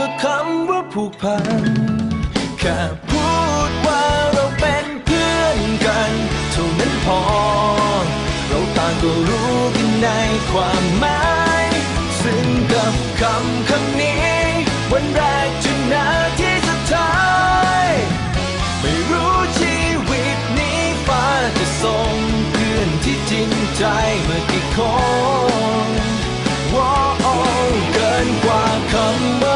ว่าคำว่าผูกพัน แค่พูดว่าเราเป็นเพื่อนกันเท่านั้นพอ เราต่างก็รู้กันในความหมาย ซึ่งกับคำคำนี้ วันแรกจนนาที่สุดท้าย ไม่รู้ชีวิตนี้ฟ้าจะส่งเพื่อนที่จริงใจเมื่อกี่คน whoa, oh, เกินกว่าคำ